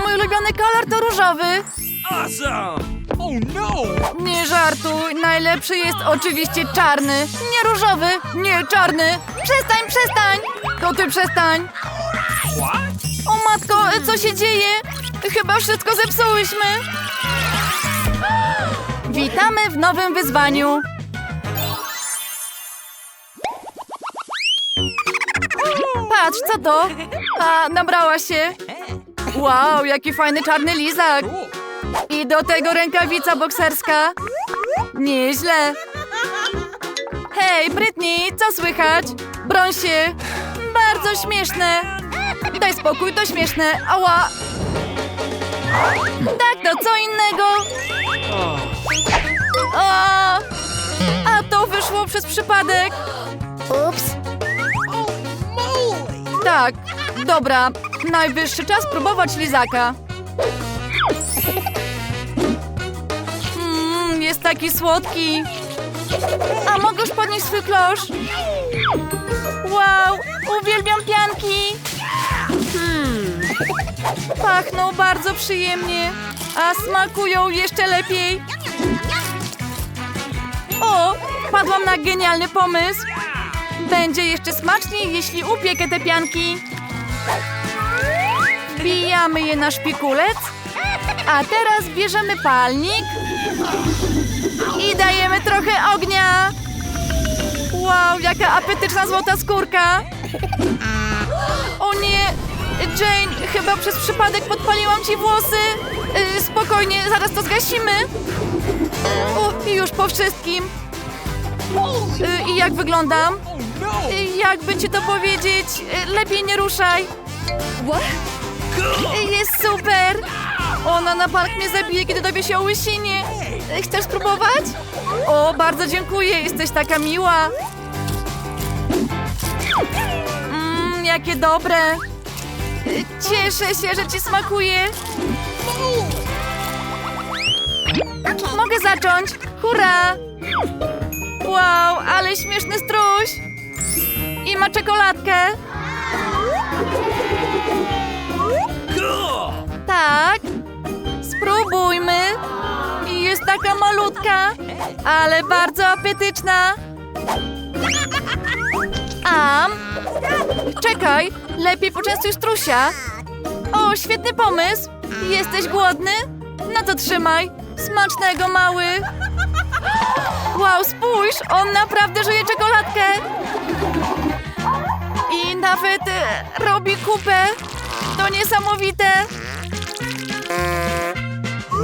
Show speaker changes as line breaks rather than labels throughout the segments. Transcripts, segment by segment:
Mój ulubiony kolor to różowy.
Awesome! Oh no!
Nie żartuj, najlepszy jest oczywiście czarny. Nie różowy, nie czarny. Przestań, przestań! To ty przestań.
What?
O matko, co się dzieje? Chyba wszystko zepsułyśmy. Witamy w nowym wyzwaniu. Patrz, co to? A, nabrała się. Wow, jaki fajny czarny lizak. I do tego rękawica bokserska. Nieźle. Hej, Britney, co słychać? Broń się. Bardzo śmieszne. Daj spokój, to śmieszne. Ała. Tak, to co innego. O, a to wyszło przez przypadek. Ups. Tak, dobra. Najwyższy czas próbować lizaka. Mmm, jest taki słodki. A mogę podnieść swój klosz? Wow, uwielbiam pianki. Hmm. Pachną bardzo przyjemnie, a smakują jeszcze lepiej. O, padłam na genialny pomysł. Będzie jeszcze smaczniej, jeśli upiekę te pianki. Wbijamy je na szpikulec, a teraz bierzemy palnik i dajemy trochę ognia. Wow, jaka apetyczna złota skórka. O nie, Jane, chyba przez przypadek podpaliłam ci włosy. Yy, spokojnie, zaraz to zgasimy. O, i już po wszystkim. Yy, I jak wyglądam?
Oh no!
Yy, jakby ci to powiedzieć? Lepiej nie ruszaj. Yy, Jest super. Ona na bank mnie zabije, kiedy dowie się o łysinie. Chcesz spróbować? O, bardzo dziękuję, jesteś taka miła. Mmm, jakie dobre. Cieszę się, że ci smakuje. Mogę zacząć? Hurra! Wow, ale śmieszny struś! I ma czekoladkę. Taka malutka, ale bardzo apetyczna. Am. Czekaj, lepiej poczęstuj strusia. O, świetny pomysł. Jesteś głodny? No to trzymaj. Smacznego, mały. Wow, spójrz, on naprawdę żuje czekoladkę. I nawet e, robi kupę. To niesamowite.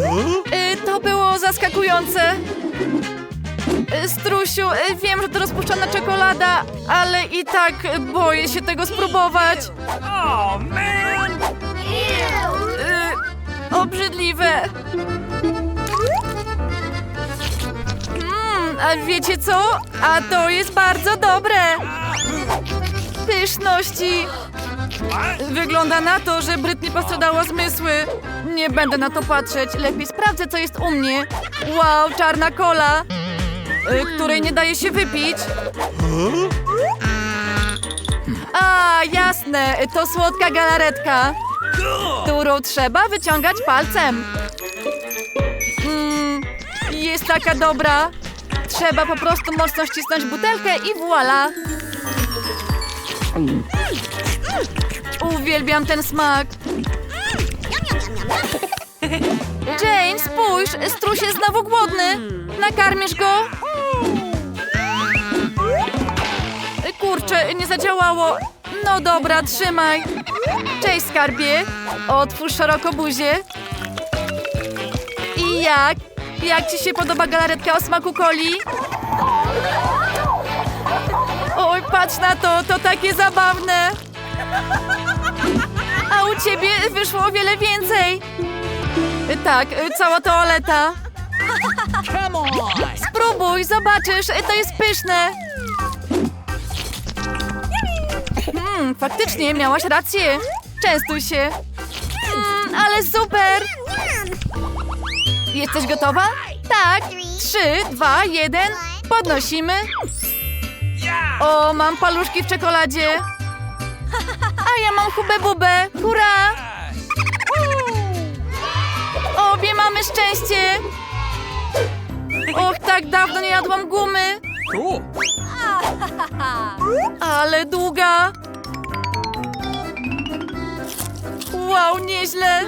Y, To było zaskakujące. Y, Strusiu, y, wiem, że to rozpuszczona czekolada, ale i tak boję się tego spróbować.
Oh
Obrzydliwe. Mmm, a wiecie co? A to jest bardzo dobre. Pyszności. Wygląda na to, że Brytni postradała zmysły. Nie będę na to patrzeć. Lepiej sprawdzę, co jest u mnie. Wow, czarna kola, y, której nie daje się wypić. A, jasne, to słodka galaretka, którą trzeba wyciągać palcem. Mm, jest taka dobra. Trzeba po prostu mocno ścisnąć butelkę i voila. Uwielbiam ten smak. Jane, spójrz, struś jest znowu głodny. Nakarmisz go? Kurczę, nie zadziałało. No dobra, trzymaj. Cześć, skarbie. Otwórz szeroko buzię. I jak? Jak ci się podoba galaretka o smaku coli? Oj, patrz na to, to takie zabawne. A u ciebie wyszło o wiele więcej. Tak, cała toaleta.
Come on!
Spróbuj, zobaczysz, to jest pyszne. Hmm, faktycznie miałaś rację. Częstuj się. Mm, ale super. Jesteś gotowa? Tak. Trzy, dwa, jeden. Podnosimy. O, mam paluszki w czekoladzie. A ja mam hubę bubę. Hurra! Tak dawno nie jadłam gumy.
Cool.
Ale długa. Wow, nieźle.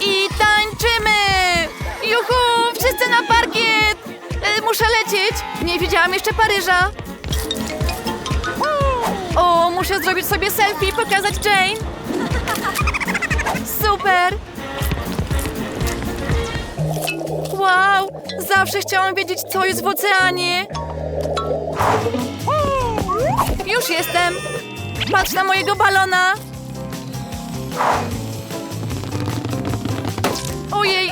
I tańczymy! Juhu! Wszyscy na parkiet! E, muszę lecieć. Nie widziałam jeszcze Paryża. O, muszę zrobić sobie selfie i pokazać Jane. Super! Wow! Zawsze chciałam wiedzieć, co jest w oceanie. Już jestem. Patrz na mojego balona. Ojej,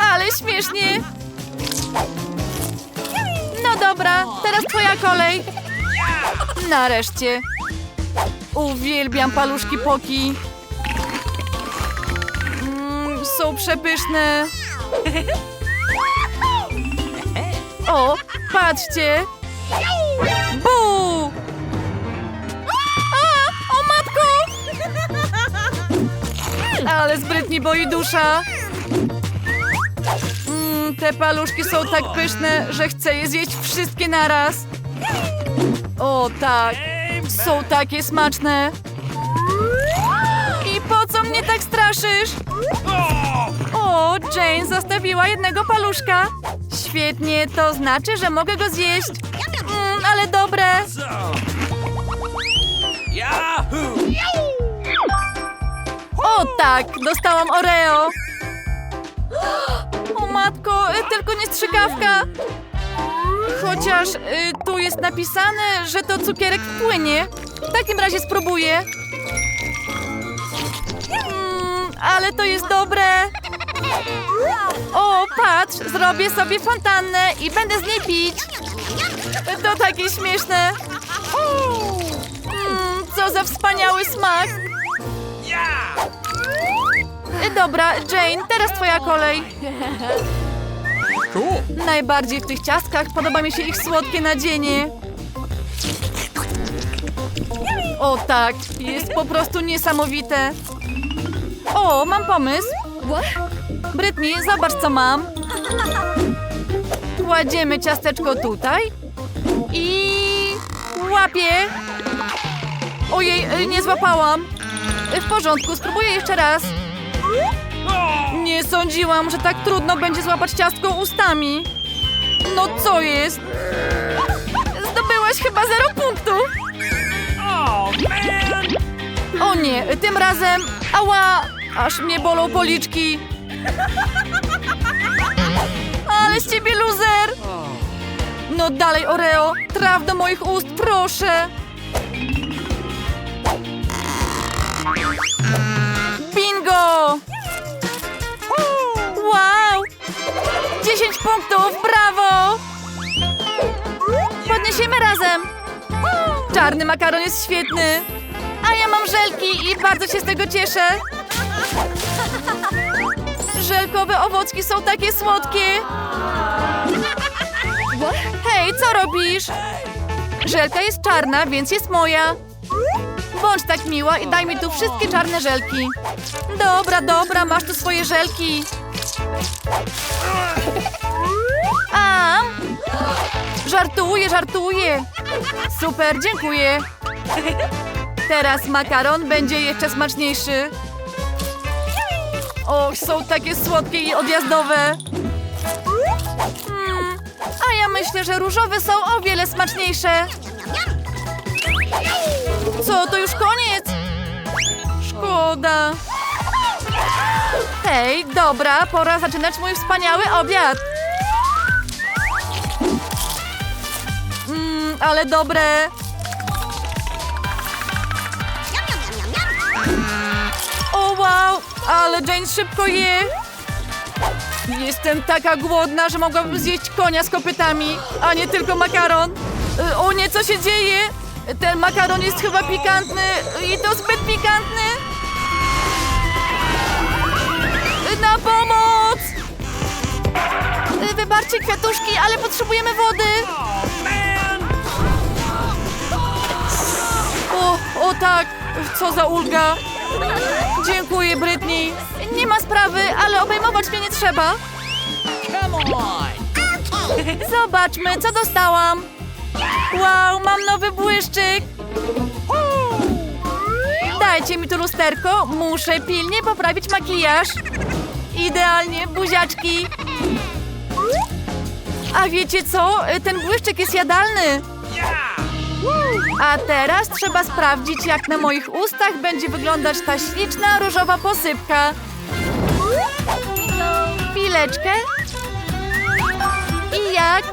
ale śmiesznie. No dobra, teraz twoja kolej. Nareszcie. Uwielbiam paluszki poki. Mm, są przepyszne. O, patrzcie. Bu! A, o matko! Ale zbytni boi dusza. Mm, te paluszki są tak pyszne, że chcę je zjeść wszystkie naraz. O tak, są takie smaczne. Po co mnie tak straszysz? O, Jane zostawiła jednego paluszka. Świetnie, to znaczy, że mogę go zjeść. Mm, ale dobre. O tak, dostałam Oreo. O matko, tylko nie strzykawka. Chociaż y, tu jest napisane, że to cukierek wpłynie. W takim razie spróbuję. Ale to jest dobre. O, patrz, zrobię sobie fontannę i będę z niej pić. To takie śmieszne. Mm, co za wspaniały smak. Dobra, Jane, teraz twoja kolej. Najbardziej w tych ciastkach podoba mi się ich słodkie nadzienie. O tak, jest po prostu niesamowite. O, mam pomysł. Brytni, zobacz co mam. Kładziemy ciasteczko tutaj i łapię. Ojej, y, nie złapałam. Y, W porządku, spróbuję jeszcze raz. Nie sądziłam, że tak trudno będzie złapać ciastko ustami. No co jest? Zdobyłaś chyba zero punktów.
Oh man!
O nie, tym razem... Ała! Aż mnie bolą policzki. Ale z ciebie luzer! No dalej, Oreo, traf do moich ust, proszę! Bingo! Wow! 10 punktów, brawo! Podniesiemy razem! Czarny makaron jest świetny! A ja mam żelki i bardzo się z tego cieszę! Żelkowe owocki są takie słodkie! Hej, co robisz? Żelka jest czarna, więc jest moja. Bądź tak miła i daj mi tu wszystkie czarne żelki. Dobra, dobra, masz tu swoje żelki. A, żartuję, żartuję. Super, dziękuję. Teraz makaron będzie jeszcze smaczniejszy. Och, są takie słodkie i odjazdowe. Hmm, a ja myślę, że różowe są o wiele smaczniejsze. Co, to już koniec? Szkoda. Hej, dobra, pora zaczynać mój wspaniały obiad. Mmm, ale dobre. O wow, ale Jane szybko je. Jestem taka głodna, że mogłabym zjeść konia z kopytami, a nie tylko makaron. Y, O nie, co się dzieje? Ten makaron jest chyba pikantny i to zbyt pikantny. Na pomoc! Y, Wybaczcie kwiatuszki, ale potrzebujemy wody. O, o tak, co za ulga. Dziękuję, Britney. Nie ma sprawy, ale obejmować mnie nie trzeba. Zobaczmy, co dostałam. Wow, mam nowy błyszczyk. Dajcie mi tu lusterko, muszę pilnie poprawić makijaż. Idealnie, buziaczki. A wiecie co? Ten błyszczyk jest jadalny. A teraz trzeba sprawdzić, jak na moich ustach będzie wyglądać ta śliczna różowa posypka. Chwileczkę. I jak?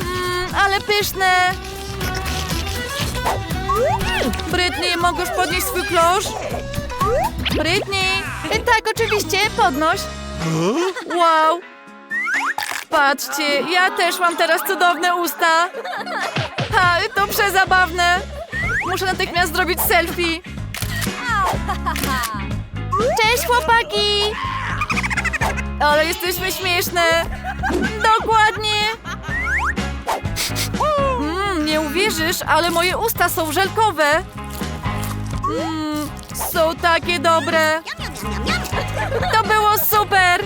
Mm, ale pyszne. Mogę już podnieść swój klosz? Britney! Tak, oczywiście, podnoś. Wow. Patrzcie, ja też mam teraz cudowne usta. Ha, to przezabawne. Muszę natychmiast zrobić selfie. Cześć chłopaki! Ale jesteśmy śmieszne. Dokładnie. Mm, nie uwierzysz, ale moje usta są żelkowe. Mm, są takie dobre. To było super.